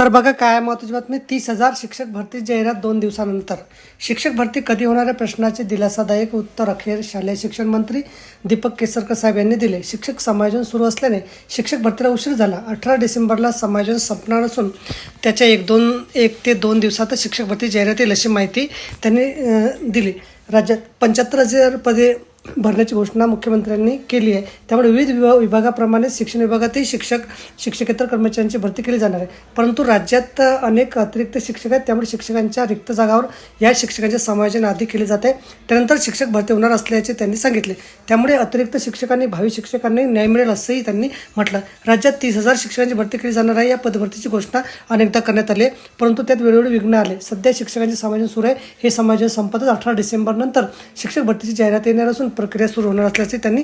तर बघा काय महत्वाची बातमी तीस हजार शिक्षक भरती जाहिरात दोन दिवसानंतर. शिक्षक भरती कधी होणाऱ्या प्रश्नाचे दिलासादायक उत्तर अखेर शालेय शिक्षण मंत्री दीपक केसरकर साहेब यांनी दिले. शिक्षक समायोजन सुरू असल्याने शिक्षक भरतीला उशीर झाला. अठरा डिसेंबरला समायोजन संपणार असून त्याच्या एक दोन एक ते दोन दिवसातच शिक्षक भरती जाहिरात येईल अशी माहिती त्यांनी दिली. राज्यात पंच्याहत्तर हजार पदे भरण्याची घोषणा मुख्यमंत्र्यांनी केली आहे. त्यामुळे विविध विभाग विभागाप्रमाणे शिक्षण विभागातही शिक्षक शिक्षकेतर कर्मचाऱ्यांची भरती केली जाणार आहे. परंतु राज्यात अनेक अतिरिक्त शिक्षक आहेत. त्यामुळे शिक्षकांच्या रिक्त जागावर या शिक्षकांचे समायोजन आधी केले जाते त्यानंतर शिक्षक भरती होणार असल्याचे त्यांनी सांगितले. त्यामुळे अतिरिक्त शिक्षकांनी भावी शिक्षकांनी न्याय मिळेल असंही त्यांनी म्हटलं. राज्यात तीस हजार शिक्षकांची भरती केली जाणार आहे. या पदभरतीची घोषणा अनेकदा करण्यात आली आहे. परंतु त्यात वेळोवेळी विघ्न आले. सध्या शिक्षकांचे समायोजन सुरू आहे. हे समायोजन संपतच अठरा डिसेंबरनंतर शिक्षक भरतीची जाहिरात येणार असून प्रक्रिया सुरू होणार असल्याचे त्यांनी